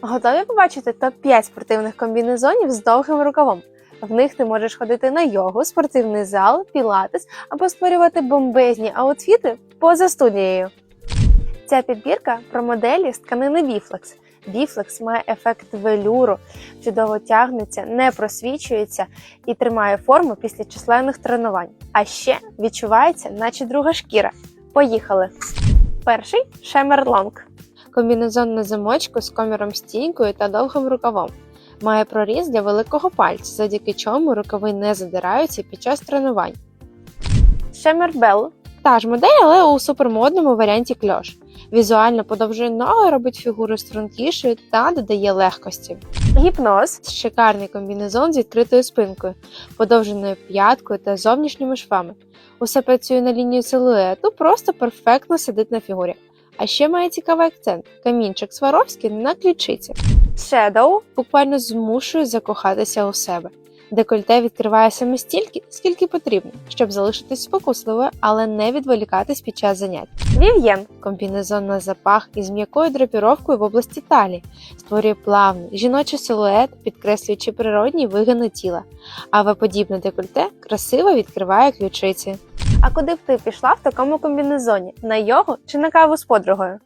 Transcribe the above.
Готові побачити топ-5 спортивних комбінезонів з довгим рукавом. В них ти можеш ходити на йогу, спортивний зал, пілатес або створювати бомбезні аутфіти поза студією. Ця підбірка про моделі з тканини Біфлекс. Біфлекс має ефект велюру, чудово тягнеться, не просвічується і тримає форму після численних тренувань. А ще відчувається, наче друга шкіра. Поїхали! Перший Шемер Лонг. Комбінезон на замочку з коміром стійкою та довгим рукавом. Має проріз для великого пальця, завдяки чому рукави не задираються під час тренувань. Шемер Белл. Та ж модель, але у супермодному варіанті кльош. Візуально подовжує ноги, робить фігуру стрункішою та додає легкості. Гіпноз шикарний комбінезон з відкритою спинкою, подовженою п'яткою та зовнішніми швами. Усе працює на лінію силуету, просто перфектно сидить на фігурі. А ще має цікавий акцент камінчик Сваровський на ключиці. Shadow буквально змушує закохатися у себе. Декольте відкриває саме стільки, скільки потрібно, щоб залишитись спокусливою, але не відволікатись під час занять. Вів'єн комбінезон на запах із м'якою драпіровкою в області талії, створює плавний жіночий силует, підкреслюючи природній вигини тіла. А В-подібне декольте красиво відкриває ключиці. А куди б ти пішла в такому комбінезоні? На йогу чи на каву з подругою?